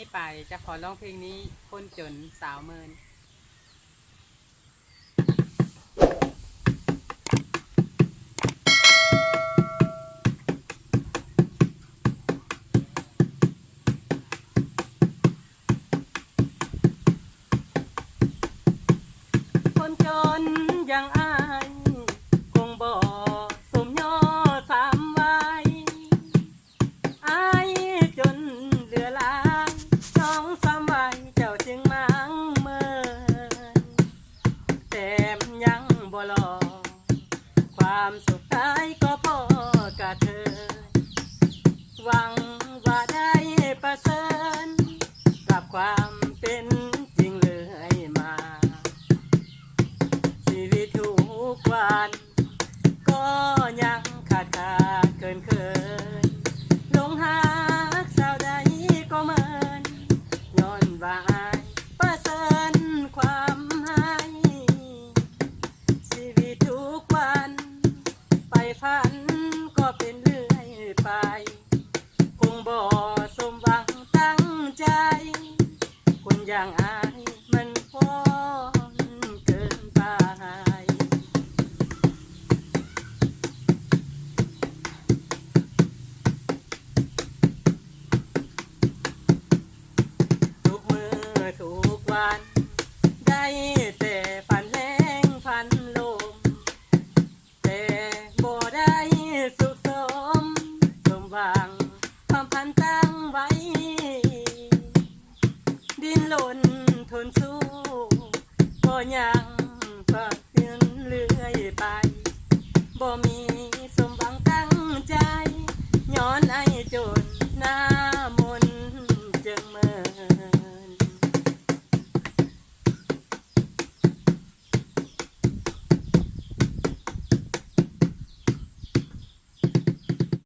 นี้ไปจะขอร้องเพลงนี้คนจนสาวเมินคนจนอย่างอายคงบ่สมย่อสามไว้อายจนเหลือหลายน้องสามไว้เจ้าจึงมังเมินแต่มยังบ่รอ ความสุขท้ายก็พอกะเธอ หวังว่าได้ประเสริญกับความเป็นจริงเลยมา ชีวิตทุกวัน ก็ยังขาดขาดเกินเคยลงหาสาวใดก็เหมือนย้อนว่า อย่างอาย ล้นทนสู้ก็ยังก็ยืนเลื่อยไปบ่มีสมหวังตั้งใจย้อนไอ